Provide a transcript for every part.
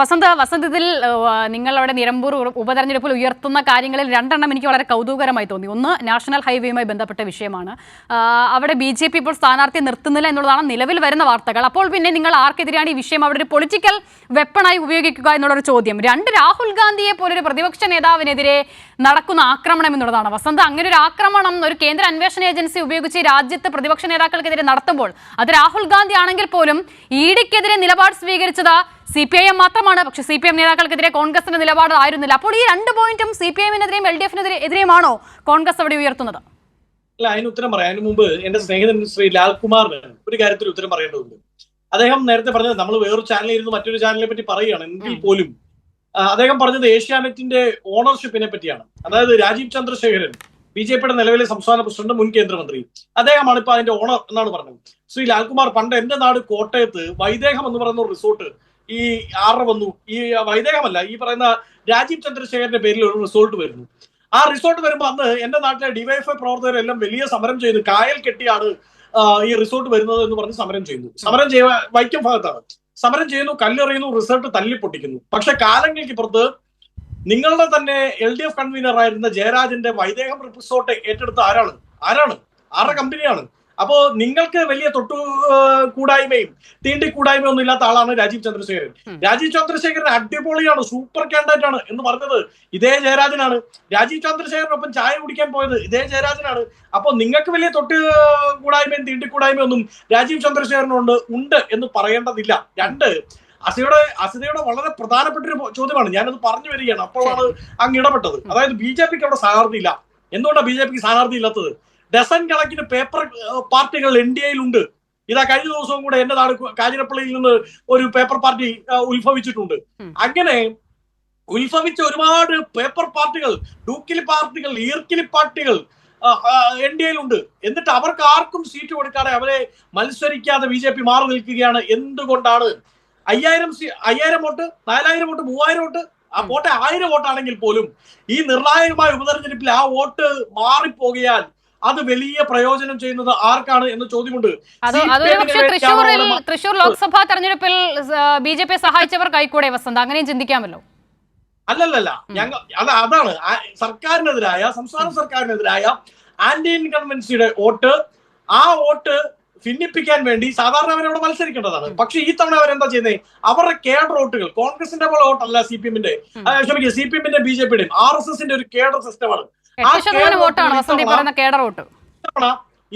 വസന്ത് വസന്തത്തിൽ അവിടെ നിങ്ങളവിടെ നിലമ്പൂർ ഉപതെരഞ്ഞെടുപ്പിൽ ഉയർത്തുന്ന കാര്യങ്ങളിൽ രണ്ടെണ്ണം എനിക്ക് വളരെ കൗതുകരമായി തോന്നി. ഒന്ന് നാഷണൽ ഹൈവേയുമായി ബന്ധപ്പെട്ട വിഷയമാണ്. അവിടെ ബി ജെ പി ഇപ്പോൾ സ്ഥാനാർത്ഥി നിർത്തുന്നില്ല എന്നുള്ളതാണ് നിലവിൽ വരുന്ന വാർത്തകൾ. അപ്പോൾ പിന്നെ നിങ്ങൾ ആർക്കെതിരെയാണ് ഈ വിഷയം? അവിടെ ഒരു പൊളിറ്റിക്കൽ വെപ്പണായി ഉപയോഗിക്കുക എന്നുള്ളൊരു ചോദ്യം. രണ്ട് രാഹുൽ ഗാന്ധിയെ പോലൊരു പ്രതിപക്ഷ നേതാവിനെതിരെ നടക്കുന്ന ആക്രമണം എന്നുള്ളതാണ്. വസന്ത് അങ്ങനെ ഒരു ആക്രമണം ഒരു കേന്ദ്ര അന്വേഷണ ഏജൻസി ഉപയോഗിച്ച് രാജ്യത്ത് പ്രതിപക്ഷ നേതാക്കൾക്കെതിരെ നടത്തുമ്പോൾ അത് രാഹുൽ ഗാന്ധി ആണെങ്കിൽ പോലും ഇഡിക്കെതിരെ നിലപാട് സ്വീകരിച്ചത് സി പി ഐ എം മാത്രമാണ്. പക്ഷേ സി പി എം നേതാക്കൾക്കെതിരെ കോൺഗ്രസിന്റെ നിലപാട് ആയിരുന്നില്ല. അപ്പോൾ ഈ രണ്ട് പോയിന്റും സി പി എമ്മിനെതിരെയും എൽ ഡി എഫിനെതിരെ എതിരെയുമാണോ കോൺഗ്രസ് അവിടെ ഉയർത്തുന്നത്? അല്ല അതിന് ഉത്തരം പറയാം. അതിന് മുമ്പ് എന്റെ സ്നേഹിതൻ ശ്രീ ലാൽകുമാറിന് ഒരു കാര്യത്തിൽ ഉത്തരം പറയേണ്ടതുണ്ട്. അദ്ദേഹം നേരത്തെ പറഞ്ഞത് നമ്മൾ വേറൊരു ചാനലിൽ ഇരുന്ന് മറ്റൊരു ചാനലിനെ പറ്റി പറയുകയാണ്. എങ്കിൽ പോലും അദ്ദേഹം പറഞ്ഞത് ഏഷ്യാനെറ്റിന്റെ ഓണർഷിപ്പിനെ പറ്റിയാണ്. അതായത് രാജീവ് ചന്ദ്രശേഖരൻ ബി ജെ പിയുടെ നിലവിലെ സംസ്ഥാന പ്രസിഡന്റ് മുൻ കേന്ദ്രമന്ത്രി. അദ്ദേഹമാണ് ഇപ്പൊ അതിന്റെ ഓണർ എന്നാണ് പറഞ്ഞത്. ശ്രീ ലാൽകുമാർ പണ്ട് എന്റെ നാട് കോട്ടയത്ത് വൈദേഹം എന്ന് പറയുന്ന ഒരു റിസോർട്ട് ഈ ആറ് വന്നു. ഈ വൈദേഹമല്ല ഈ പറയുന്ന രാജീവ് ചന്ദ്രശേഖരന്റെ പേരിൽ ഒരു റിസോർട്ട് വരുന്നു. ആ റിസോർട്ട് വരുമ്പോൾ അന്ന് എന്റെ നാട്ടിലെ ഡിവൈഎഫ്ഐ പ്രവർത്തകരെല്ലാം വലിയ സമരം ചെയ്തു കായൽ കെട്ടിയാണ് ഈ റിസോർട്ട് വരുന്നത് എന്ന് പറഞ്ഞ് സമരം ചെയ്യുന്നു സമരം ചെയ്യ വൈക്കം ഭാഗത്താണ്. സമരം ചെയ്യുന്നു കല്ലെറിയുന്നു റിസോർട്ട് തല്ലി പൊട്ടിക്കുന്നു പക്ഷെ കാലങ്ങൾക്ക് ഇപ്പുറത്ത് നിങ്ങളുടെ തന്നെ എൽ ഡി എഫ് കൺവീനർ ആയിരുന്ന ജയരാജന്റെ വൈദേഹം റിസോർട്ട് ഏറ്റെടുത്ത ആരാണ്? ആരാണ്? ആരുടെ കമ്പനിയാണ് അപ്പോ നിങ്ങൾക്ക് വലിയ തൊട്ടു കൂടായ്മയും തീണ്ടി കൂടായ്മയും ഒന്നും ഇല്ലാത്ത ആളാണ് രാജീവ് ചന്ദ്രശേഖരൻ. രാജീവ് ചന്ദ്രശേഖരൻ അടിപൊളിയാണ് സൂപ്പർ കാൻഡിഡേറ്റ് ആണ് എന്ന് പറഞ്ഞത് ഇതേ ജയരാജനാണ്. രാജീവ് ചന്ദ്രശേഖരനൊപ്പം ചായ കുടിക്കാൻ പോയത് ഇതേ ജയരാജനാണ്. അപ്പൊ നിങ്ങൾക്ക് വലിയ തൊട്ട് കൂടായ്മയും തീണ്ടി കൂടായ്മയും ഒന്നും രാജീവ് ചന്ദ്രശേഖരനുണ്ട് ഉണ്ട് എന്ന് പറയേണ്ടതില്ല. രണ്ട് അസിയുടെ അസിതയുടെ വളരെ പ്രധാനപ്പെട്ട ഒരു ചോദ്യമാണ്. ഞാനത് പറഞ്ഞു വരികയാണ്. അപ്പോഴാണ് അങ്ങ് ഇടപെട്ടത്. അതായത് ബി ജെ പിക്ക് അവിടെ സ്ഥാനാർത്ഥി ഇല്ല എന്തുകൊണ്ടാണ് ബി ജെ പിക്ക് സ്ഥാനാർത്ഥി ഇല്ലാത്തത് ഡസൻ കണക്കിന് പേപ്പർ പാർട്ടികൾ എൻ ഡി എയിലുണ്ട്. ഇതാ കഴിഞ്ഞ ദിവസവും കൂടെ എന്റെ നാട് കാഞ്ഞിരപ്പള്ളിയിൽ നിന്ന് ഒരു പേപ്പർ പാർട്ടി ഉത്ഭവിച്ചിട്ടുണ്ട്. അങ്ങനെ ഉത്ഭവിച്ച ഒരുപാട് പേപ്പർ പാർട്ടികൾ ഡൂക്കിലി പാർട്ടികൾ ഈർക്കിലി പാർട്ടികൾ എൻ ഡി എയിലുണ്ട്. എന്നിട്ട് അവർക്ക് ആർക്കും സീറ്റ് കൊടുക്കാതെ അവരെ മത്സരിക്കാതെ ബി ജെ പി മാറി നിൽക്കുകയാണ്. എന്തുകൊണ്ടാണ്? അയ്യായിരം സീ- അയ്യായിരം വോട്ട് നാലായിരം വോട്ട് മൂവായിരം വോട്ട് ആ വോട്ട് ആയിരം വോട്ടാണെങ്കിൽ പോലും ഈ നിർണായകമായ ഉപതെരഞ്ഞെടുപ്പിൽ ആ വോട്ട് മാറിപ്പോകിയാൽ അത് വലിയ പ്രയോജനം ചെയ്യുന്നത് ആർക്കാണ് എന്ന ചോദ്യമുണ്ട്. തൃശൂർ തൃശ്ശൂരിൽ തൃശ്ശൂർ ലോക്സഭാ തെരഞ്ഞെടുപ്പിൽ ബി ജെ പി സഹായിച്ചവർ കൈക്കൂടെ വസന്ത്. അങ്ങനെയും ചിന്തിക്കാമല്ലോ. അല്ലല്ലല്ല. ഞങ്ങൾ അത് അതാണ്. സർക്കാരിനെതിരായ സംസ്ഥാന സർക്കാരിനെതിരായ ആന്റി ഇൻകൺവെൻസിയുടെ വോട്ട് ആ വോട്ട് ഭിന്നിപ്പിക്കാൻ വേണ്ടി സാധാരണ അവരവിടെ മത്സരിക്കേണ്ടതാണ്. പക്ഷെ ഈ തവണ അവരെന്താ ചെയ്യുന്നത് അവരുടെ കേഡർ വോട്ടുകൾ കോൺഗ്രസിന്റെ പോലെ വോട്ടല്ല സി പി എമ്മിന്റെ. ക്ഷമിക്കുക സി പി എമ്മിന്റെ ബി ജെ പിയുടെയും ആർ എസ് എസിന്റെ ഒരു കേഡർ സിസ്റ്റമാണ് എട്ട് ശതമാനം വോട്ടാണ് വസന്തി പറയുന്ന കേഡർ വോട്ട്.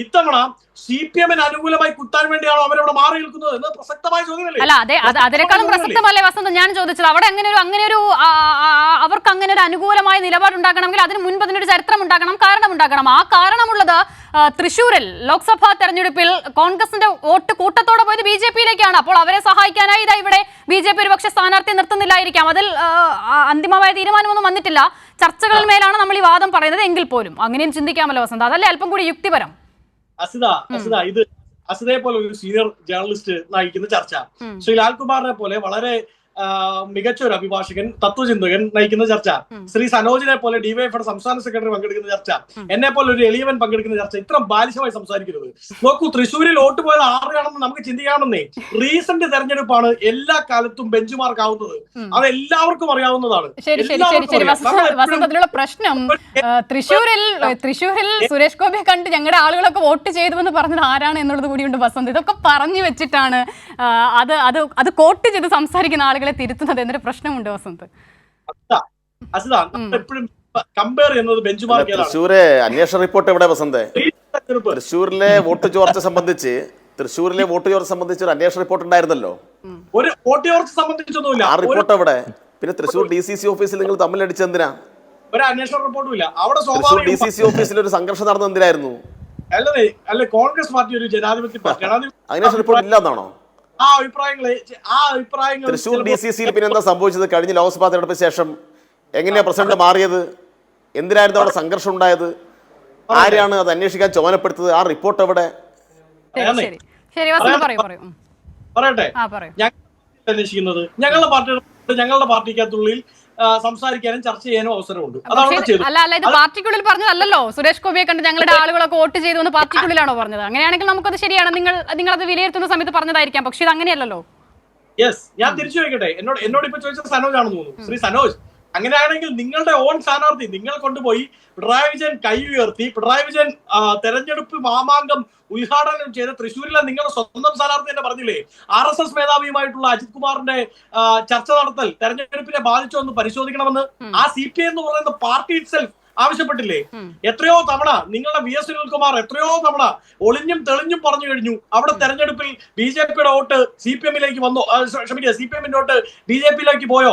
ഇത്തവണ സി പി എമ്മിന് അനുകൂലമായി കുത്താൻ വേണ്ടിയാണോ അവരവിടെ മാറി നിൽക്കുന്നത് എന്ന് പ്രസക്തമായ ചോദ്യമല്ലേ? അല്ല അതെ അത് അതിനേക്കാളും പ്രസക്തമല്ലേ വസന്ത്? ഞാൻ ചോദിച്ചത് അവിടെ അങ്ങനെ ഒരു അങ്ങനെ ഒരു അവർക്ക് അങ്ങനെ ഒരു അനുകൂലമായ നിലപാട് ഉണ്ടാക്കണമെങ്കിൽ അതിന് മുൻപ് അതിനൊരു ചരിത്രം ഉണ്ടാക്കണം കാരണം ഉണ്ടാക്കണം ആ കാരണമുള്ളത് തൃശൂരിൽ ലോക്സഭാ തെരഞ്ഞെടുപ്പിൽ കോൺഗ്രസിന്റെ വോട്ട് കൂട്ടത്തോടെ പോയത് ബി ജെ പിയിലേക്കാണ്. അപ്പോൾ അവരെ സഹായിക്കാനായി ഇതാ ഇവിടെ ബി ജെ പി ഒരു പക്ഷേ സ്ഥാനാർത്ഥി നിർത്തുന്നില്ലായിരിക്കാം. അതിൽ അന്തിമമായ തീരുമാനമൊന്നും വന്നിട്ടില്ല. ചർച്ചകളിൽ മേലാണ് നമ്മൾ ഈ വാദം പറയുന്നത്. എങ്കിൽ പോലും അങ്ങനെയും ചിന്തിക്കാമല്ലോ വസന്ത. അതല്ലേ അല്പം കൂടി യുക്തിപരം? അസിത അസിത ഇത് അസിതയെ പോലെ ഒരു സീനിയർ ജേർണലിസ്റ്റ് നയിക്കുന്ന ചർച്ച. ശ്രീ ലാൽകുമാറിനെ പോലെ വളരെ മികച്ച ഒരു അഭിഭാഷകൻ തത്വചിന്തകൻ നയിക്കുന്ന ചർച്ച. ശ്രീ സനോജിനെ പോലെ ഡിവൈഎഫ്ഐയുടെ സംസ്ഥാന സെക്രട്ടറി പങ്കെടുക്കുന്ന ചർച്ച. എന്നെ പോലെ ഒരു എളിയവൻ പങ്കെടുക്കുന്ന ചർച്ച. ഇത്ര ബാലിശമായി സംസാരിക്കരുത്. നോക്കൂ തൃശ്ശൂരിൽ വോട്ട് പോയത് ആരാണെന്ന് നമുക്ക് ചിന്തിക്കാമെന്നേ. റീസെന്റ് തെരഞ്ഞെടുപ്പാണ് എല്ലാ കാലത്തും ബെഞ്ച് മാർക്ക് ആവുന്നത്. അത് എല്ലാവർക്കും അറിയാവുന്നതാണ് വസന്തത്തിലുള്ള പ്രശ്നം. തൃശ്ശൂരിൽ തൃശ്ശൂരിൽ സുരേഷ് ഗോപിയെ കണ്ട് ഞങ്ങളുടെ ആളുകളൊക്കെ വോട്ട് ചെയ്തു എന്ന് പറഞ്ഞത് ആരാണ് എന്നുള്ളത് കൂടിയുണ്ട് വസന്ത്. ഇതൊക്കെ പറഞ്ഞു വെച്ചിട്ടാണ് അത് അത് അത് കോട്ട് ചെയ്ത് സംസാരിക്കുന്ന ആളുകളെ തിരുത്തുന്നത് എന്നൊരു പ്രശ്നമുണ്ടോ വസന്ത്. എപ്പോഴും കമ്പയർ ചെയ്യുന്നത് ബെഞ്ച് മാർക്ക് ഏതാണ്? തൃശ്ശൂരെ അന്വേഷണ റിപ്പോർട്ട് എവിടെ വസന്ത്? തൃശ്ശൂരിലെ വോട്ട് ചോർച്ച സംബന്ധിച്ച് തൃശ്ശൂരിലെ വോട്ട് ചോർച്ച സംബന്ധിച്ച് ഒരു അന്വേഷണ റിപ്പോർട്ട് ഉണ്ടായിരുന്നല്ലോ. ഒരു വോട്ട് ചോർച്ച സംബന്ധിച്ചൊന്നുമില്ല. ആ റിപ്പോർട്ട് എവിടെ? പിന്നെ തൃശ്ശൂർ ഡി സി സി ഓഫീസിൽ നിങ്ങൾ തമ്മിൽ അടിച്ചെന്തിനാ ഒരു അന്വേഷണ റിപ്പോർട്ടും ഇല്ല. അവിടെ തൃശ്ശൂർ ഡി സി സി ഓഫീസിൽ ഒരു സംഘർഷം നടന്നത് എന്തിനായിരുന്നു? അല്ലേ അല്ലെ കോൺഗ്രസ് പാർട്ടി ഒരു ജനാധിപത്യ പാർട്ടി. അന്വേഷണ റിപ്പോർട്ട് ഇല്ലെന്നാണോ? ആ അഭിപ്രായങ്ങളെ ആ അഭിപ്രായങ്ങൾ തൃശ്ശൂർ ഡി സി സിയിൽ പിന്നെ എന്താ സംഭവിച്ചത്? കഴിഞ്ഞ ലോക്സഭാ തെരഞ്ഞെടുപ്പിന് ശേഷം എങ്ങനെയാ പ്രസിഡന്റ് മാറിയത്? എന്തിനായിരുന്നു അവിടെ സംഘർഷം ഉണ്ടായത്? ആരെയാണ് അത് അന്വേഷിക്കാൻ ചുമതലപ്പെടുത്തത്? ആ റിപ്പോർട്ട് എവിടെ. പറയട്ടെ. ഞങ്ങൾ അന്വേഷിക്കുന്നത് ഞങ്ങളുടെ പാർട്ടിയുടെ ഞങ്ങളുടെ പാർട്ടിക്കകത്തുള്ളിൽ സംസാരിക്കാനും ചർച്ച ചെയ്യാനും അവസരമുണ്ട്. അല്ല അല്ല ഇത് പാർട്ടിക്കുള്ളിൽ പറഞ്ഞതല്ലല്ലോ. സുരേഷ് ഗോപിയെ കണ്ട് ഞങ്ങളുടെ ആളുകളൊക്കെ വോട്ട് ചെയ്തു എന്ന് പാർട്ടിക്കുള്ളിലാണോ പറഞ്ഞത്? അങ്ങനെയാണെങ്കിൽ നമുക്കത് ശരിയാണ്. നിങ്ങൾ നിങ്ങൾ അത് വിലയിരുത്തുന്ന സമയത്ത് പറഞ്ഞതായിരിക്കാം. പക്ഷെ ഇത് അങ്ങനെയല്ലല്ലോ. യെസ് ഞാൻ തിരിച്ചു ചോദിക്കട്ടെ. എന്നോട് എന്നോട് ഇപ്പൊ ചോദിച്ചത് സനോജ് ആണെന്ന് തോന്നുന്നു. ശ്രീ സനോജ് അങ്ങനെയാണെങ്കിൽ നിങ്ങളുടെ ഓൺ സ്ഥാനാർത്ഥി നിങ്ങൾ കൊണ്ടുപോയി പിണറായി വിജയൻ കൈ ഉയർത്തി പിണറായി വിജയൻ തെരഞ്ഞെടുപ്പ് മാമാങ്കം ഉദ്ഘാടനം ചെയ്ത തൃശ്ശൂരിലെ നിങ്ങളുടെ സ്വന്തം സ്ഥാനാർത്ഥി തന്നെ പറഞ്ഞില്ലേ? ആർ എസ് എസ് മേധാവിയുമായിട്ടുള്ള അജിത് കുമാറിന്റെ ചർച്ച നടത്തൽ തെരഞ്ഞെടുപ്പിനെ ബാധിച്ചോ എന്ന് പരിശോധിക്കണമെന്ന് ആ സി പി എന്ന് പറയുന്ന പാർട്ടി ഇറ്റ്സെൽഫ് ആവശ്യപ്പെട്ടില്ലേ? എത്രയോ തവണ നിങ്ങളുടെ വി എസ് സുനിൽകുമാർ എത്രയോ തവണ ഒളിഞ്ഞും തെളിഞ്ഞും പറഞ്ഞു കഴിഞ്ഞു. അവിടെ തെരഞ്ഞെടുപ്പിൽ ബി ജെ പിയുടെ വോട്ട് സി പി എമ്മിലേക്ക് വന്നോ. ക്ഷമിക്കുക സി പി എമ്മിന്റെ വോട്ട് ബി ജെ പിയിലേക്ക് പോയോ?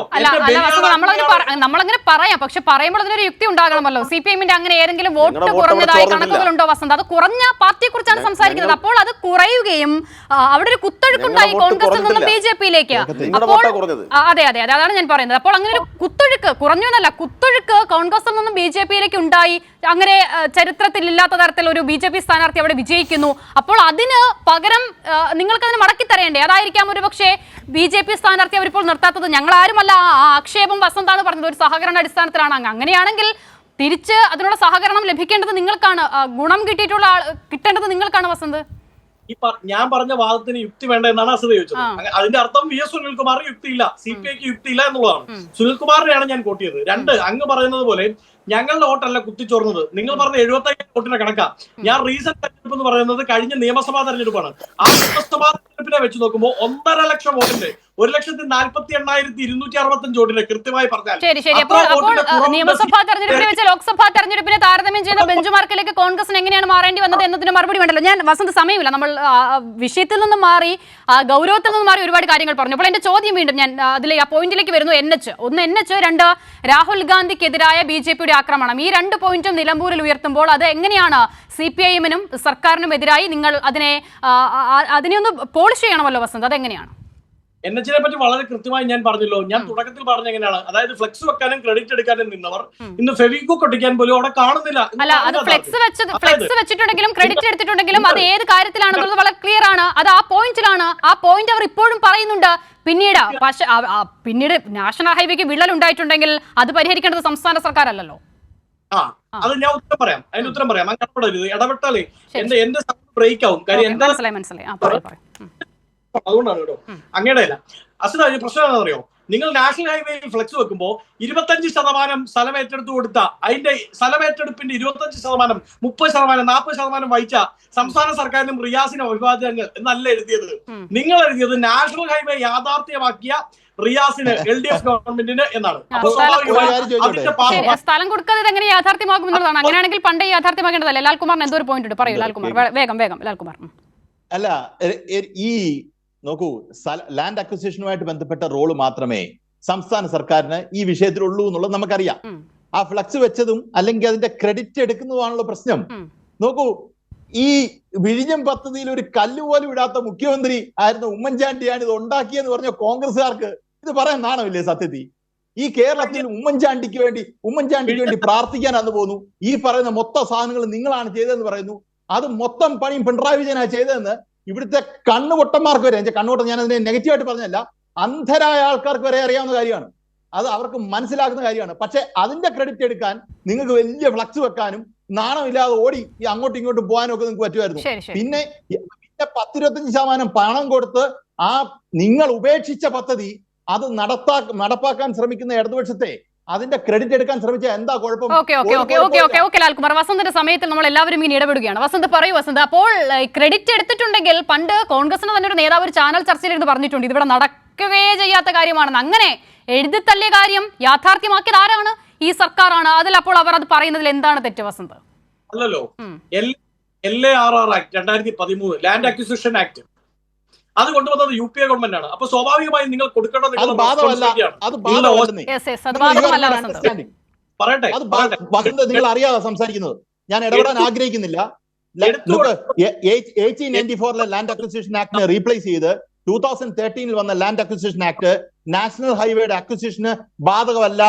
നമ്മളങ്ങനെ പറയാം. പക്ഷെ പറയുമ്പോൾ അതിനൊരു യുക്തി ഉണ്ടാകണമല്ലോ. സി പി എമ്മിന്റെ അങ്ങനെ ഏതെങ്കിലും വോട്ട് കുറഞ്ഞതായി. കണക്കുകളുണ്ടോ വസന്ത്? അത് കുറഞ്ഞ പാർട്ടിയെ കുറിച്ചാണ് സംസാരിക്കുന്നത്. അപ്പോൾ അത് കുറയുകയും അവിടെ ഒരു കുത്തൊഴുക്കുണ്ടായി കോൺഗ്രസിൽ നിന്നും ബി ജെ പിയിലേക്ക്. അപ്പോൾ അതെ അതെ അതാണ് ഞാൻ പറയുന്നത്. അപ്പോൾ അങ്ങനെ ഒരു കുത്തൊഴുക്ക് കുറഞ്ഞു എന്നല്ല കുത്തൊഴുക്ക് കോൺഗ്രസിൽ നിന്നും ബി ജെ പിയിലേക്ക് ഉണ്ടായി. അങ്ങനെ ചരിത്രത്തിൽ ഇല്ലാത്ത തരത്തിൽ ഒരു ബി ജെ പി സ്ഥാനാർത്ഥി അവിടെ വിജയിക്കുന്നു. അപ്പോൾ അതിന് പകരം നിങ്ങൾക്ക് നിങ്ങൾക്കതിന് മടക്കി തരേണ്ടേ? അതായിരിക്കാം ഒരു പക്ഷേ ബി ജെ പി സ്ഥാനാർത്ഥി അവരിപ്പോൾ നിർത്താത്തത്. ഞങ്ങൾ ആരുമല്ല ആ ആക്ഷേപം വസന്താണ് പറഞ്ഞത് ഒരു സഹകരണ അടിസ്ഥാനത്തിലാണ്. അങ്ങ് അങ്ങനെയാണെങ്കിൽ തിരിച്ച് അതിനുള്ള സഹകരണം ലഭിക്കേണ്ടത് നിങ്ങൾക്കാണ്. ഗുണം കിട്ടിയിട്ടുള്ള കിട്ടേണ്ടത് നിങ്ങൾക്കാണ് വസന്ത്. ഈ ഞാൻ പറഞ്ഞ വാദത്തിന് യുക്തി വേണ്ട എന്നാണ് അസത ചോദിച്ചത്. അതിന്റെ അർത്ഥം വി എസ് സുനിൽകുമാറിന് യുക്തിയില്ല. സി പി ഐക്ക് യുക്തിയില്ല എന്നുള്ളതാണ്. സുനിൽകുമാറിനെയാണ് ഞാൻ കൂട്ടിയത് രണ്ട് അങ്ങ് പറയുന്നത് പോലെ ഞങ്ങളുടെ വോട്ടല്ല കുത്തിച്ചോർന്നത് നിങ്ങൾ പറഞ്ഞ എഴുപത്തി അയ്യായിരം വോട്ടിന്റെ കണക്കാ. ഞാൻ റീസെന്റ് തെരഞ്ഞെടുപ്പ് എന്ന് പറയുന്നത് കഴിഞ്ഞ നിയമസഭാ തെരഞ്ഞെടുപ്പാണ്. ആ നിയമസഭാ തെരഞ്ഞെടുപ്പിനെ വെച്ച് നോക്കുമ്പോൾ ഒന്നര ലക്ഷം വോട്ടിന്റെ ഒരു ലക്ഷത്തി നാൽപ്പത്തി എണ്ണായിരത്തി ഇരുന്നൂറ്റി അറുപത്തി അഞ്ച് വോട്ടിന്റെ കൃത്യമായി പറഞ്ഞാൽ നിയമസഭാ തെരഞ്ഞെടുപ്പിനെ വെച്ച് ലോക്സഭാ തെരഞ്ഞെടുപ്പിനെ താരതമ്യം ചെയ്യുന്ന ബെഞ്ച് മാർക്കിലേക്ക് കോൺഗ്രസിന് എങ്ങനെയാണ് മാറേണ്ടി വന്നത് എന്നതിന് മറുപടി വേണ്ടല്ലോ. ഞാൻ വസന്ത് സമയമില്ല. നമ്മൾ വിഷയത്തിൽ നിന്ന് മാറി ഗൗരവത്തിൽ നിന്ന് മാറി ഒരുപാട് കാര്യങ്ങൾ പറഞ്ഞു. അപ്പോൾ എന്റെ ചോദ്യം വീണ്ടും ഞാൻ അതിലെ ആ പോയിന്റിലേക്ക് വരുന്നു. N H. ഒന്ന് എൻ എച്ച് രണ്ട് രാഹുൽ ഗാന്ധിക്കെതിരായ ബി ജെ പിയുടെ ആക്രമണം. ഈ രണ്ട് പോയിന്റും നിലമ്പൂരിൽ ഉയർത്തുമ്പോൾ അത് എങ്ങനെയാണ് സി പി ഐ എമ്മിനും സർക്കാരിനും എതിരായി നിങ്ങൾ അതിനെ അതിനെ ഒന്ന് പോളിഷ് ചെയ്യണമല്ലോ വസന്ത്? അതെങ്ങനെയാണ്? എൻ എച്ചിനെ പറ്റി വളരെ കൃത്യമായി ഞാൻ പറഞ്ഞല്ലോ. ഞാൻ തുടക്കത്തിൽ പറഞ്ഞ എങ്ങനെയാണ്? അതായത് ഫ്ലെക്സ് വെക്കാനും ക്രെഡിറ്റ് എടുക്കാനും നിന്നവർ ഇന്ന് ഫെവിക്വിക്ക് ഒട്ടിക്കാൻ പോലും അവിടെ കാണുന്നില്ല. അല്ല അത് ഫ്ലെക്സ് വെച്ചത് ഫ്ലെക്സ് വെച്ചിട്ടുണ്ടെങ്കിലും ക്രെഡിറ്റ് എടുത്തിട്ടുണ്ടെങ്കിലും അത് ഏത് കാര്യത്തിലാണെന്നുള്ളത് വളരെ ക്ലിയർ ആണ്. അത് ആ പോയിന്റിലാണ്. ആ പോയിന്റ് അവർ ഇപ്പോഴും പറയുന്നുണ്ട്. പിന്നീട് പക്ഷെ പിന്നീട് നാഷണൽ ഹൈവേക്ക് വിള്ളൽ ഉണ്ടായിട്ടുണ്ടെങ്കിൽ അത് പരിഹരിക്കേണ്ടത് സംസ്ഥാന സർക്കാർ അല്ലല്ലോ ആ. അത് ഞാൻ ഉത്തരം പറയാം. അതിന് ഉത്തരം പറയാം. അങ്ങനെ ഇടപെടരുത്. ഇടപെട്ടാലേ. എന്റെ എന്റെ ബ്രേക്ക് ആവും. കാര്യം എന്താ മനസ്സിലായി മനസ്സിലായി. അതുകൊണ്ടാണ് കേട്ടോ. അങ്ങയുടെ അല്ല അസുഖ ഒരു പ്രശ്നം എന്താണെന്ന് അറിയോ? നിങ്ങൾ നാഷണൽ ഹൈവേയിൽ ഫ്ലെക്സ് വെക്കുമ്പോൾ ഇരുപത്തഞ്ച് ശതമാനം സ്ഥലം ഏറ്റെടുത്ത് കൊടുത്ത അതിന്റെ സ്ഥലം ഏറ്റെടുപ്പിന്റെ ഇരുപത്തഞ്ച് ശതമാനം മുപ്പത് ശതമാനം നാൽപ്പത് ശതമാനം വഹിച്ച സംസ്ഥാന സർക്കാരിനും റിയാസിനും അഭിവാദ്യങ്ങൾ എന്നല്ല എഴുതിയത്. നിങ്ങൾ എഴുതിയത് നാഷണൽ ഹൈവേ യാഥാർത്ഥ്യമാക്കിയ റിയാസിന് എൽ ഡി എഫ് ഗവൺമെന്റിന് എന്നാണ്. സ്ഥലം കൊടുക്കാതെ എങ്ങനെ യാഥാർത്ഥ്യമാകും എന്നുള്ളതാണ്. അങ്ങനെയാണെങ്കിൽ പണ്ടേ യാഥാർത്ഥ്യമാക്കേണ്ടതല്ലേ? ലാൽകുമാറിന് എന്തോ ഒരു പോയിന്റ് ഉണ്ട്. പറയൂ ലാൽകുമാർ. വേഗം വേഗം ലാൽകുമാർ. അല്ല ഈ നോക്കൂ ലാൻഡ് അക്വിസിഷനുമായിട്ട് ബന്ധപ്പെട്ട റോൾ മാത്രമേ സംസ്ഥാന സർക്കാരിന് ഈ വിഷയത്തിലുള്ളൂ എന്നുള്ളത് നമുക്കറിയാം. ആ ഫ്ലക്സ് വെച്ചതും അല്ലെങ്കിൽ അതിന്റെ ക്രെഡിറ്റ് എടുക്കുന്നതുമാണല്ലോ പ്രശ്നം. നോക്കൂ ഈ വിഴിഞ്ഞം പദ്ധതിയിൽ ഒരു കല്ല് പോലും ഇടാത്ത മുഖ്യമന്ത്രി ആയിരുന്ന ഉമ്മൻചാണ്ടിയാണ് ഇത് ഉണ്ടാക്കിയെന്ന് പറഞ്ഞ കോൺഗ്രസ്സുകാർക്ക് ഇത് പറയാൻ നാണമില്ലേ സത്യത്തിൽ? ഈ കേരളത്തിൽ ഉമ്മൻചാണ്ടിക്ക് വേണ്ടി ഉമ്മൻചാണ്ടിക്ക് വേണ്ടി പ്രാർത്ഥിക്കാൻ അന്ന് പോകുന്നു ഈ പറയുന്ന മൊത്തം സാധനങ്ങൾ നിങ്ങളാണ് ചെയ്തതെന്ന് പറയുന്നു. അത് മൊത്തം പണിയും പിണറായി വിജയനാണ് ചെയ്തതെന്ന് ഇവിടുത്തെ കണ്ണുപൊട്ടന്മാർക്ക് വരെ എന്റെ കണ്ണുപൊട്ടം ഞാൻ അതിനെ നെഗറ്റീവായിട്ട് പറഞ്ഞല്ല അന്ധരായ ആൾക്കാർക്ക് വരെ അറിയാവുന്ന കാര്യമാണ്. അത് അവർക്ക് മനസ്സിലാക്കുന്ന കാര്യമാണ്. പക്ഷെ അതിന്റെ ക്രെഡിറ്റ് എടുക്കാൻ നിങ്ങൾക്ക് വലിയ ഫ്ലക്സ് വെക്കാനും നാണമില്ലാതെ ഓടി ഈ അങ്ങോട്ടും ഇങ്ങോട്ടും പോകാനും ഒക്കെ നിങ്ങൾക്ക് പറ്റുമായിരുന്നു. പിന്നെ പിന്നെ പത്തിരുപത്തഞ്ച് ശതമാനം പണം കൊടുത്ത് ആ നിങ്ങൾ ഉപേക്ഷിച്ച പദ്ധതി അത് നടത്താ നടപ്പാക്കാൻ ശ്രമിക്കുന്ന ഇടതുപക്ഷത്തെ അതിന്റെ ക്രെഡിറ്റ് എടുക്കാൻ ശ്രമിച്ച എന്താ കുഴപ്പം? Okay okay okay okay okay okay Lalkumar. വസന്തിന്റെ സമയത്തിൽ നമ്മൾ എല്ലാവരും ഇങ്ങനെ ഇടപെടുകയാണ്. വസന്ത് പറയൂ വസന്ത്. അപ്പോൾ ക്രെഡിറ്റ് എടുത്തിട്ടുണ്ടെങ്കിൽ പണ്ട് കോൺഗ്രസിന് തന്നെ ഒരു നേതാവ് ഒരു ചാനൽ ചർച്ചയിലിരുന്ന് പറഞ്ഞിട്ടുണ്ട്. ഇതിവിടെ നടക്കുകയേ ചെയ്യാത്ത കാര്യമാണെന്ന്. അങ്ങനെ എഴുതിത്തള്ളിയ കാര്യം യാഥാർത്ഥ്യമാക്കിയത് ആരാണ്? ഈ സർക്കാരാണ്. അതിൽ അപ്പോൾ അവർ അത് പറയുന്നതിൽ എന്താണ് തെറ്റ് വസന്ത്? അല്ലല്ലോ. L L A R R act രണ്ടായിരത്തി പതിമൂന്ന് ലാൻഡ് അക്വിസിഷൻ ആക്ട് അത് കൊണ്ടുവന്നത് യു പി എ ഗവൺമെന്റ് ആണ്. അപ്പൊ സ്വാഭാവികമായും നിങ്ങൾ കൊടുക്കേണ്ടത്. പറയട്ടെ നിങ്ങൾ അറിയാതെ സംസാരിക്കുന്നത്. ഞാൻ ഇടപെടാൻ ആഗ്രഹിക്കുന്നില്ല. എടുത്തു എയ്റ്റീൻ നയന്റി ഫോറിലെ ലാൻഡ് അക്വിസിഷൻ ആക്ടിനെ റീപ്ലേസ് ചെയ്ത് ടൂ തൗസൻഡ് തേർട്ടീനിൽ വന്ന ലാൻഡ് അക്വിസിഷൻ ആക്ട് നാഷണൽ ഹൈവേയുടെ അക്വിസിഷന് ബാധകമല്ല.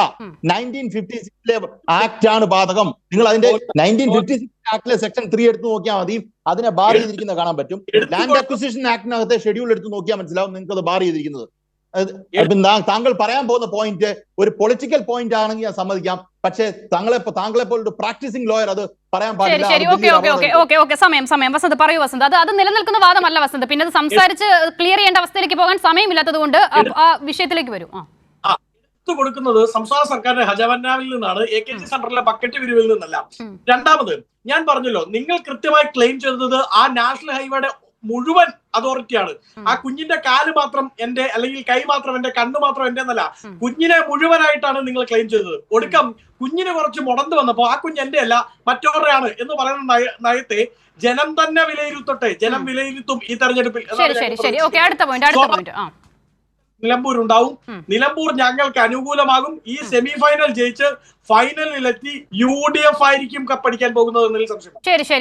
നയന്റീൻ ഫിഫ്റ്റി സിക്സിലെ ആക്ട് ആണ് ബാധകം. നിങ്ങൾ അതിന്റെ നയന്റീൻ ഫിഫ്റ്റി സിക്സ് ആക്ടിലെ സെക്ഷൻ ത്രീ എടുത്ത് നോക്കിയാൽ മതി. അതിനെ ബാർ ചെയ്തിരിക്കുന്നത് കാണാൻ പറ്റും. ലാൻഡ് അക്വിസിഷൻ ആക്ടിനകത്തെ ഷെഡ്യൂൾ എടുത്ത് നോക്കിയാൽ മനസ്സിലാവും നിങ്ങൾക്ക് അത് ബാർ ചെയ്തിരിക്കുന്നത്. താങ്കൾ പറയാൻ പോകുന്ന പോയിന്റ് ഒരു പൊളിറ്റിക്കൽ പോയിന്റ് ആണെങ്കിൽ ഞാൻ സമ്മതിക്കാം. പക്ഷേ താങ്കളെ താങ്കളെ പോലൊരു പ്രാക്ടീസിംഗ് ലോയർ അത് പറയാൻ ശരി പാടില്ല. ശരി. അത് ഓക്കെ വലിയ ഓക്കെ ഓക്കെ ഓക്കെ ഓക്കെ സമയം സമയം. വസന്ത് പറയൂ വസന്ത്. അത് അത് നിലനിൽക്കുന്ന വാദമല്ല വസന്ത്. പിന്നെ അത് സംസാരിച്ച് ക്ലിയർ ചെയ്യേണ്ട അവസ്ഥയിലേക്ക് പോകാൻ സമയമില്ലാത്തത് കൊണ്ട് ആ- വിഷയത്തിലേക്ക് വരും. ആ. കൊടുക്കുന്നത് സംസ്ഥാന സർക്കാരിന്റെ ഹജവന്നാവിൽ നിന്നാണ് എ കെ ജി സെന്ററിലെ ബക്കറ്റ് പിരിവിൽ നിന്നല്ല. രണ്ടാമത് ഞാൻ പറഞ്ഞല്ലോ നിങ്ങൾ കൃത്യമായി ക്ലെയിം ചെയ്തത് ആ നാഷണൽ ഹൈവേയുടെ മുഴുവൻ അതോറിറ്റിയാണ്. ആ കുഞ്ഞിന്റെ കാൽ മാത്രം എന്റെ അല്ലെങ്കിൽ കൈ മാത്രം എന്റെ കണ്ണ് മാത്രം എന്റെ എന്നല്ല കുഞ്ഞിനെ മുഴുവനായിട്ടാണ് നിങ്ങൾ ക്ലെയിം ചെയ്തത്. ഒടുക്കം കുഞ്ഞിന് കുറച്ച് മുടന്ത് വന്നപ്പോ ആ കുഞ്ഞ് എന്റെ അല്ല മറ്റവരുടെയാണ് എന്ന് പറയുന്ന നയത്തെ ജനം തന്നെ വിലയിരുത്തട്ടെ. ജനം വിലയിരുത്തും ഈ തെരഞ്ഞെടുപ്പിൽ. നിലമ്പൂർ ഉണ്ടാവും നിലമ്പൂർ ഞങ്ങൾക്ക് അനുകൂലമാകും. ഈ സെമി ഫൈനൽ ജയിച്ച് ഫൈനലിലെത്തി യു ഡി എഫ് ആയിരിക്കും കപ്പടിക്കാൻ പോകുന്നത് എന്നതിൽ സംശയം. ശരി ശരി.